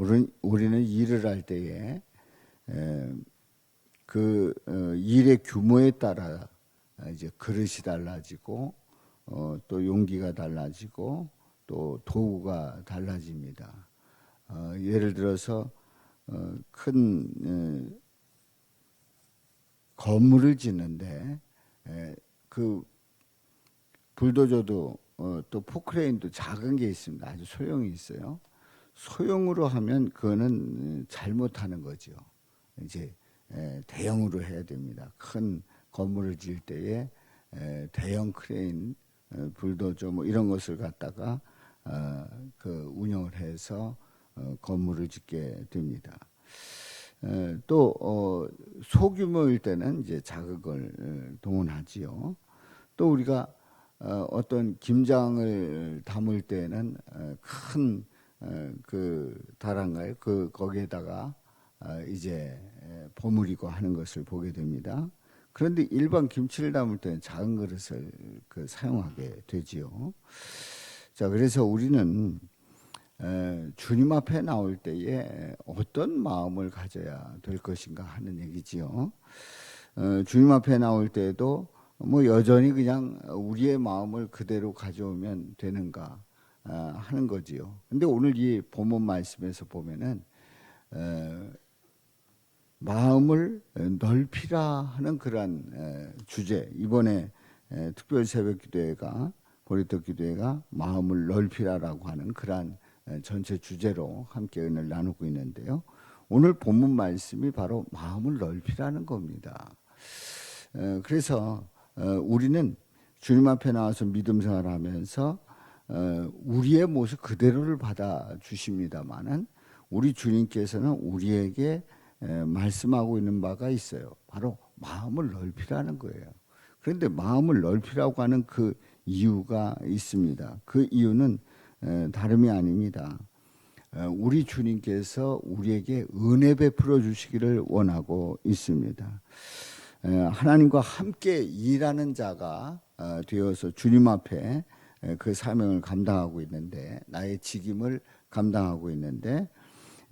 우리는, 우리는 일을 할 때에 에, 그 어, 일의 규모에 따라 이제 그릇이 달라지고 어, 또 용기가 달라지고 또 도구가 달라집니다. 어, 예를 들어서 어, 큰 에, 건물을 짓는데 에, 그 불도저도 어, 또 포크레인도 작은 게 있습니다. 아주 소형이 있어요. 소형으로 하면 그거는 잘못하는 거죠. 이제 에, 대형으로 해야 됩니다. 큰 건물을 지을 때에 에, 대형 크레인, 어, 불도저 뭐 이런 것을 갖다가 어, 그 운영을 해서 어, 건물을 짓게 됩니다. 에, 또 어, 소규모일 때는 이제 자극을 어, 동원하지요. 또 우리가 어, 어떤 김장을 담을 때는 어, 큰 그 다란가요? 그 거기에다가 어, 이제 에, 버무리고 하는 것을 보게 됩니다. 그런데 일반 김치를 담을 때는 작은 그릇을 그 사용하게 되지요. 자, 그래서 우리는 에, 주님 앞에 나올 때에 어떤 마음을 가져야 될 것인가 하는 얘기지요. 어, 주님 앞에 나올 때에도 뭐 여전히 그냥 우리의 마음을 그대로 가져오면 되는가 아, 하는 거지요. 근데 오늘 이 본문 말씀에서 보면은 에, 마음을 넓히라 하는 그러한 에, 주제 이번에 에, 특별 새벽 기도회가 고리토 기도회가 마음을 넓히라라고 하는 그러한 에, 전체 주제로 함께 은혜를 나누고 있는데요. 오늘 본문 말씀이 바로 마음을 넓히라는 겁니다. 에, 그래서 어, 우리는 주님 앞에 나와서 믿음 생활하면서 어, 우리의 모습 그대로를 받아 주십니다만은 우리 주님께서는 우리에게 에, 말씀하고 있는 바가 있어요. 바로 마음을 넓히라는 거예요. 그런데 마음을 넓히라고 하는 그 이유가 있습니다. 그 이유는 에, 다름이 아닙니다. 에, 우리 주님께서 우리에게 은혜 베풀어 주시기를 원하고 있습니다. 에, 하나님과 함께 일하는 자가 어, 되어서 주님 앞에 에, 그 사명을 감당하고 있는데 나의 직임을 감당하고 있는데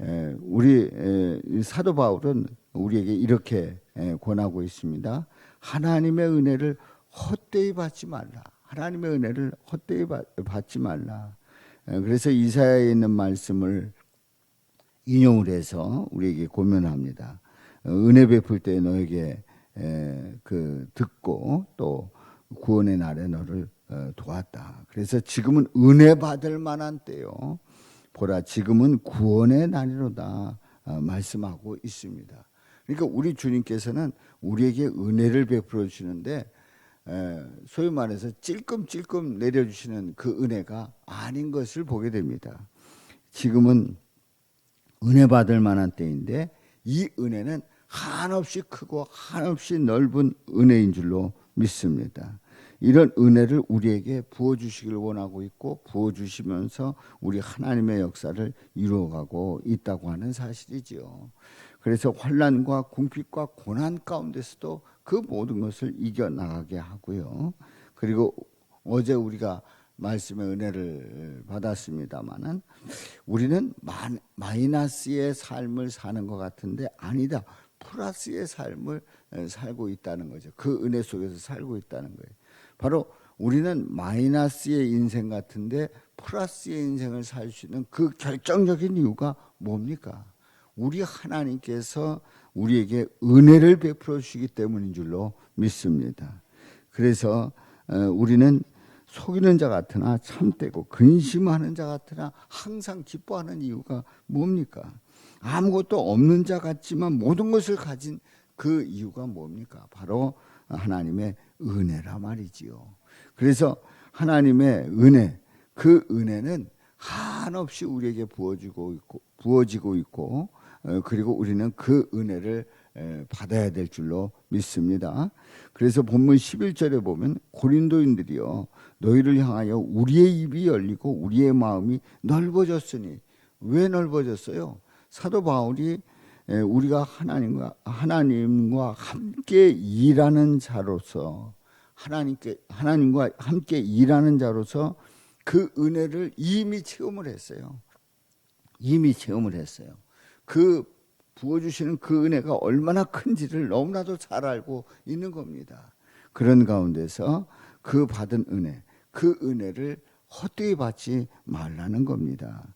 에, 우리 에, 이 사도 바울은 우리에게 이렇게 에, 권하고 있습니다. 하나님의 은혜를 헛되이 받지 말라. 하나님의 은혜를 헛되이 받- 받지 말라. 에, 그래서 이사야에 있는 말씀을 인용을 해서 우리에게 고면합니다. 어, 은혜 베풀 때 너에게 에, 그 듣고 또 구원의 날에 너를 어, 도왔다. 그래서 지금은 은혜 받을 만한 때요. 보라 지금은 구원의 날이로다 어, 말씀하고 있습니다. 그러니까 우리 주님께서는 우리에게 은혜를 베풀어 주시는데 에, 소위 말해서 찔끔찔끔 내려주시는 그 은혜가 아닌 것을 보게 됩니다. 지금은 은혜 받을 만한 때인데 이 은혜는 한없이 크고 한없이 넓은 은혜인 줄로 믿습니다. 이런 은혜를 우리에게 부어 주시길 원하고 있고 부어 주시면서 우리 하나님의 역사를 이루어가고 있다고 하는 사실이지요. 그래서 환란과 궁핍과 고난 가운데서도 그 모든 것을 이겨 나가게 하고요. 그리고 어제 우리가 말씀의 은혜를 받았습니다만은 우리는 마, 마이너스의 삶을 사는 것 같은데 아니다. 플러스의 삶을 에, 살고 있다는 거죠. 그 은혜 속에서 살고 있다는 거예요. 바로 우리는 마이너스의 인생 같은데 플러스의 인생을 살 수 있는 그 결정적인 이유가 뭡니까? 우리 하나님께서 우리에게 은혜를 베풀어 주시기 때문인 줄로 믿습니다. 그래서 어, 우리는 속이는 자 같으나 참되고 근심하는 자 같으나 항상 기뻐하는 이유가 뭡니까? 아무것도 없는 자 같지만 모든 것을 가진 그 이유가 뭡니까? 바로 하나님의 은혜라 말이지요. 그래서 하나님의 은혜, 그 은혜는 한없이 우리에게 부어지고 있고 부어지고 있고 어, 그리고 우리는 그 은혜를 에, 받아야 될 줄로 믿습니다. 그래서 본문 11절에 보면 고린도인들이요 너희를 향하여 우리의 입이 열리고 우리의 마음이 넓어졌으니 왜 넓어졌어요? 사도 바울이 에, 우리가 하나님과 하나님과 함께 일하는 자로서 하나님께 하나님과 함께 일하는 자로서 그 은혜를 이미 체험을 했어요. 이미 체험을 했어요. 그 부어주시는 그 은혜가 얼마나 큰지를 너무나도 잘 알고 있는 겁니다. 그런 가운데서 그 받은 은혜, 그 은혜를 헛되이 받지 말라는 겁니다.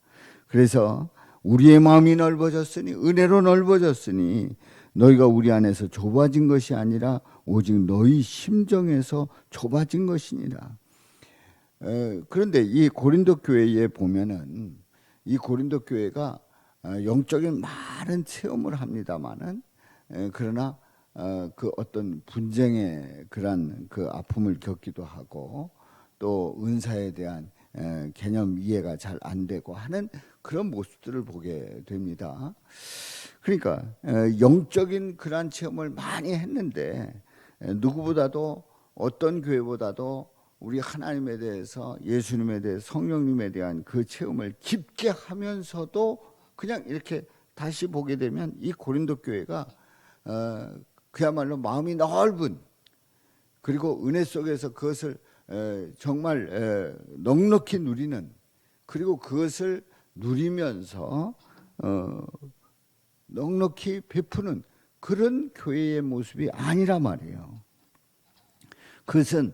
그래서 우리의 마음이 넓어졌으니 은혜로 넓어졌으니 너희가 우리 안에서 좁아진 것이 아니라 오직 너희 심정에서 좁아진 것이니라. 에, 그런데 이 고린도 교회에 보면은 이 고린도 교회가 어, 영적인 많은 체험을 합니다마는 에, 그러나 어, 그 어떤 분쟁의 그런 그 아픔을 겪기도 하고 또 은사에 대한 에, 개념 이해가 잘 안 되고 하는 그런 모습들을 보게 됩니다. 그러니까 에, 영적인 그러한 체험을 많이 했는데 에, 누구보다도 어떤 교회보다도 우리 하나님에 대해서 예수님에 대해 성령님에 대한 그 체험을 깊게 하면서도 그냥 이렇게 다시 보게 되면 이 고린도 교회가 어, 그야말로 마음이 넓은 그리고 은혜 속에서 그것을 에, 정말 에, 넉넉히 누리는 그리고 그것을 누리면서 어, 넉넉히 베푸는 그런 교회의 모습이 아니라 말이에요. 그것은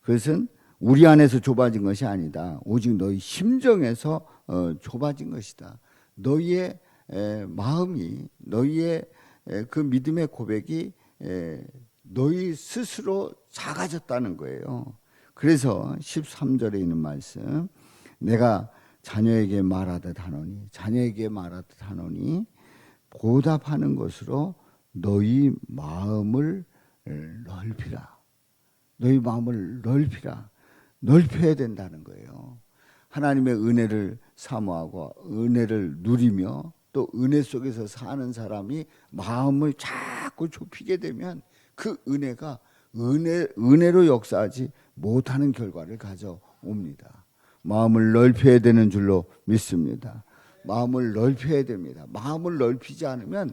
그것은 우리 안에서 좁아진 것이 아니다. 오직 너희 심정에서 어, 좁아진 것이다. 너희의 에, 마음이 너희의 에, 그 믿음의 고백이 에, 너희 스스로 작아졌다는 거예요. 그래서 13절에 있는 말씀 내가 자녀에게 말하듯 하노니 자녀에게 말하듯 하노니 보답하는 것으로 너희 마음을 넓히라. 너희 마음을 넓히라. 넓혀야 된다는 거예요. 하나님의 은혜를 사모하고 은혜를 누리며 또 은혜 속에서 사는 사람이 마음을 자꾸 좁히게 되면 그 은혜가 은혜 은혜로 역사하지 못하는 결과를 가져옵니다. 마음을 넓혀야 되는 줄로 믿습니다. 마음을 넓혀야 됩니다. 마음을 넓히지 않으면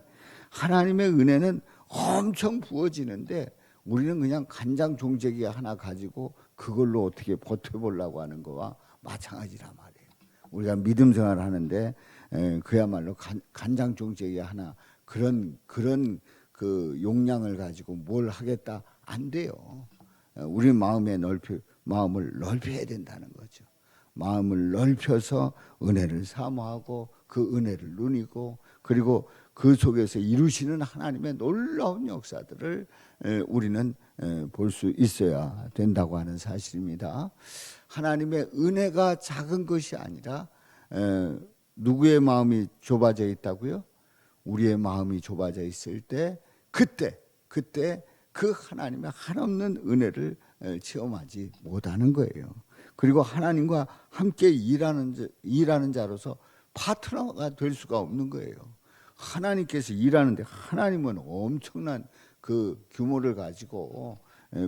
하나님의 은혜는 엄청 부어지는데 우리는 그냥 간장 종재기 하나 가지고 그걸로 어떻게 버텨보려고 하는 거와 마찬가지란 말이에요. 우리가 믿음 생활을 하는데 에, 그야말로 간, 간장 종재기 하나 그런 그런 그 용량을 가지고 뭘 하겠다 안 돼요. 에, 우리 마음의 넓히 마음을 넓혀야 된다는 거죠. 마음을 넓혀서 은혜를 사모하고 그 은혜를 누리고 그리고 그 속에서 이루시는 하나님의 놀라운 역사들을 우리는 볼 수 있어야 된다고 하는 사실입니다. 하나님의 은혜가 작은 것이 아니라 누구의 마음이 좁아져 있다고요? 우리의 마음이 좁아져 있을 때 그때 그때 그 하나님의 한없는 은혜를 체험하지 못하는 거예요. 그리고 하나님과 함께 일하는 자, 일하는 자로서 파트너가 될 수가 없는 거예요. 하나님께서 일하는데 하나님은 엄청난 그 규모를 가지고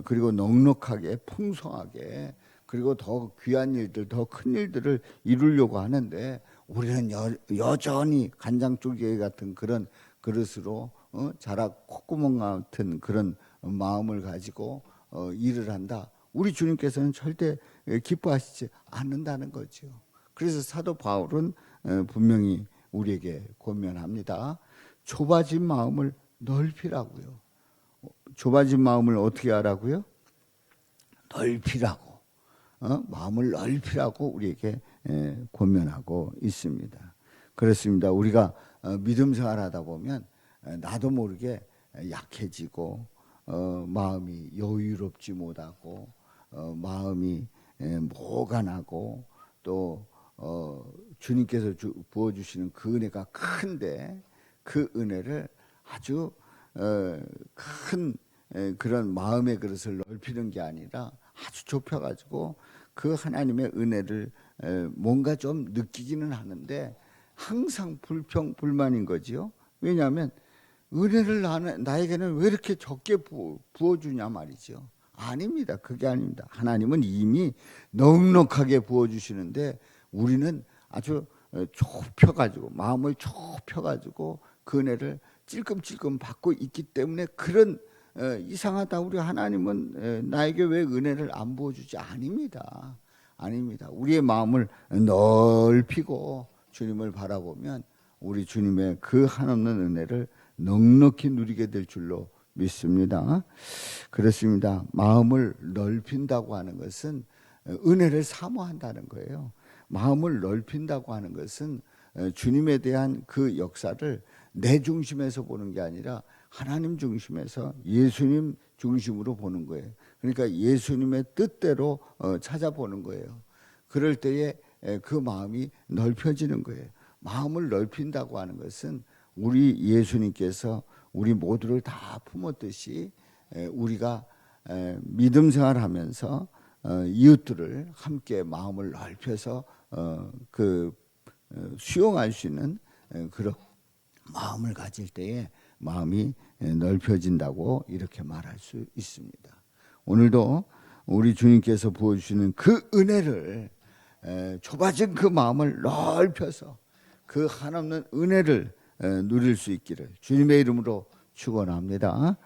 그리고 넉넉하게 풍성하게 그리고 더 귀한 일들 더 큰 일들을 이루려고 하는데 우리는 여, 여전히 간장 쪼개 같은 그런 그릇으로 어, 자락 콧구멍 같은 그런 마음을 가지고 어, 일을 한다. 우리 주님께서는 절대 기뻐하시지 않는다는 거죠. 그래서 사도 바울은 분명히 우리에게 권면합니다. 좁아진 마음을 넓히라고요. 좁아진 마음을 어떻게 하라고요? 넓히라고. 어? 마음을 넓히라고 우리에게 에, 권면하고 있습니다. 그렇습니다. 우리가 어, 믿음 생활하다 보면 에, 나도 모르게 약해지고 어, 마음이 여유롭지 못하고 어, 마음이 에, 모가 나고 또 어, 주님께서 주, 부어주시는 그 은혜가 큰데 그 은혜를 아주 어, 큰 에, 그런 마음의 그릇을 넓히는 게 아니라 아주 좁혀가지고 그 하나님의 은혜를 에, 뭔가 좀 느끼기는 하는데 항상 불평 불만인 거지요. 왜냐하면 은혜를 나는, 나에게는 왜 이렇게 적게 부어, 부어주냐 말이죠. 아닙니다. 그게 아닙니다. 하나님은 이미 넉넉하게 부어주시는데 우리는 아주 좁혀가지고 마음을 좁혀가지고 그 은혜를 찔끔찔끔 받고 있기 때문에 그런 어, 이상하다 우리 하나님은 나에게 왜 은혜를 안 부어주지 아닙니다. 아닙니다. 우리의 마음을 넓히고 주님을 바라보면 우리 주님의 그 한없는 은혜를 넉넉히 누리게 될 줄로 믿습니다. 그렇습니다. 마음을 넓힌다고 하는 것은 은혜를 사모한다는 거예요. 마음을 넓힌다고 하는 것은 주님에 대한 그 역사를 내 중심에서 보는 게 아니라 하나님 중심에서 예수님 중심으로 보는 거예요. 그러니까 예수님의 뜻대로 어, 찾아보는 거예요. 그럴 때에 에, 그 마음이 넓혀지는 거예요. 마음을 넓힌다고 하는 것은 우리 예수님께서 우리 모두를 다 품었듯이 에, 우리가 에, 믿음 생활하면서 어, 이웃들을 함께 마음을 넓혀서 어, 그 어, 수용할 수 있는 에, 그런 마음을 가질 때에 마음이 에, 넓혀진다고 이렇게 말할 수 있습니다. 오늘도 우리 주님께서 부어주시는 그 은혜를 에, 좁아진 그 마음을 넓혀서 그 한없는 은혜를 에, 누릴 수 있기를 주님의 이름으로 축원합니다.